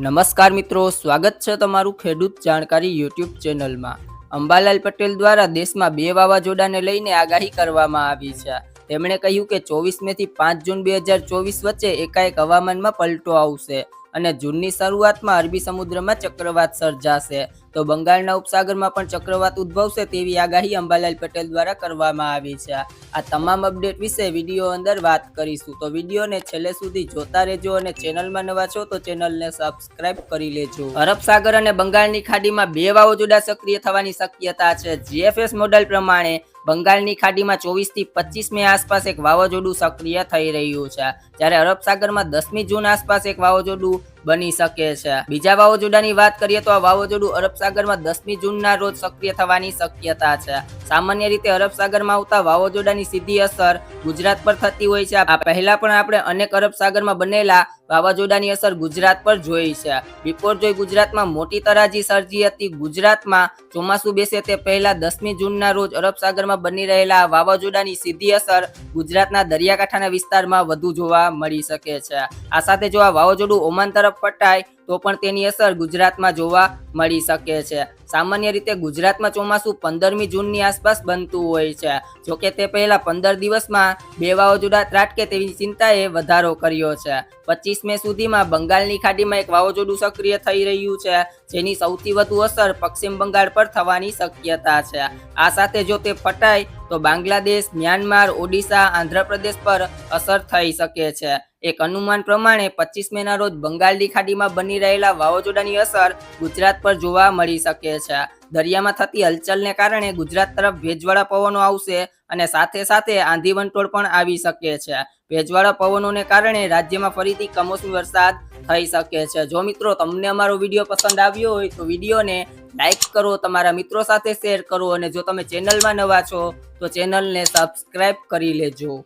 નમસ્કાર મિત્રો, સ્વાગત છે તમારું ખેડૂત જાણકારી યુટ્યુબ ચેનલમાં. અંબાલાલ પટેલ દ્વારા દેશમાં બે વાવાઝોડાને લઈને આગાહી કરવામાં આવી છે. તેમણે કહ્યું કે ચોવીસ મે થી પાંચ જૂન બે હજાર ચોવીસ વચ્ચે એકાએક હવામાનમાં પલટો આવશે અને જૂનની શરૂઆતમાં અરબી સમુદ્રમાં ચક્રવાત સર્જાશે. તો બંગાળના ઉપસાગરમાં પણ ચક્રવાત ઉદ્ભવશે તેવી આગાહી અંબાલાલ પટેલ દ્વારા કરવામાં આવી છે. આ તમામ અપડેટ વિશે વીડિયો અંદર વાત કરીશું. તો વિડીયોને છેલ્લે સુધી જોતા રહેજો અને ચેનલમાં નવા છો તો ચેનલને સબસ્ક્રાઇબ કરી લેજો. અરબ સાગર અને બંગાળની ખાડીમાં બે વાવાઝોડા સક્રિય થવાની શક્યતા છે. જીએફએસ મોડેલ પ્રમાણે બંગાળની ખાડીમાં ચોવીસથી પચીસ મે આસપાસ એક વાવાઝોડું સક્રિય થઈ રહ્યું છે. જ્યારે અરબ સાગરમાં દસમી જૂન આસપાસ એક વાવાઝોડું બની શકે છે. બીજા વાવાઝોડાની વાત કરીએ તો આ વાવાઝોડું અરબ સાગરમાં દસમી જૂનના રોજ સક્રિય થવાની શક્યતા છે. સામાન્ય રીતે અરબ સાગરમાં આવતા વાવાઝોડાની સીધી અસર ગુજરાત પર થતી હોય છે. આ પહેલા પણ આપણે અનેક અરબ સાગરમાં બનેલા વાવાઝોડાની અસર ગુજરાત પર જોઈ છે. બિપોરજોય ગુજરાતમાં મોટી તરાજી સર્જી હતી. ગુજરાતમાં ચોમાસું બેસે તે પહેલા દસમી જૂનના રોજ અરબ સાગરમાં બની રહેલા વાવાઝોડાની સીધી અસર ગુજરાતના દરિયાકાંઠાના વિસ્તારમાં વધુ જોવા મળી શકે છે. આ સાથે જો આ વાવાઝોડું ઓમાન તરફ ફટાય તો પણ તેની અસર ગુજરાતમાં જોવા મળી શકે છે. સામાન્ય રીતે ગુજરાતમાં ચોમાસું પંદરમી જૂનની આસપાસ બનતું હોય છે. જોકે તે પહેલા પંદર દિવસમાં બે વાવાઝોડા ત્રાટકે તેવી ચિંતાએ વધારો કર્યો છે. પચીસ મે સુધીમાં બંગાળની ખાડીમાં એક વાવાઝોડું સક્રિય થઈ રહ્યું છે, જેની સૌથી વધુ અસર પશ્ચિમ બંગાળ પર થવાની શક્યતા છે. આ સાથે જો તે ફટાય, તો બાંગ્લાદેશ, મ્યાનમાર, ઓડિશા, આંધ્રપ્રદેશ પર અસર થઈ શકે છે. એક અનુમાન પ્રમાણે, પચીસ મેના રોજ બંગાળની ખાડીમાં બની રહેલા વાવાઝોડાની અસર ગુજરાત પર જોવા મળી શકે છે. દરિયામાં થતી હલચલને કારણે ગુજરાત તરફ ભેજવાળા પવનો આવશે અને સાથે સાથે આંધી વંટોળ પણ આવી શકે છે. ભેજવાળા પવનોને કારણે રાજ્યમાં ફરીથી કમોસમી વરસાદ થઈ શકે છે. જો મિત્રો તમને અમારો વીડિયો પસંદ આવ્યો હોય તો વિડીયોને લાઈક કરો, તમારા મિત્રો સાથે શેર કરો અને જો તમે ચેનલમાં નવા છો તો ચેનલને સબસ્ક્રાઈબ કરી લેજો.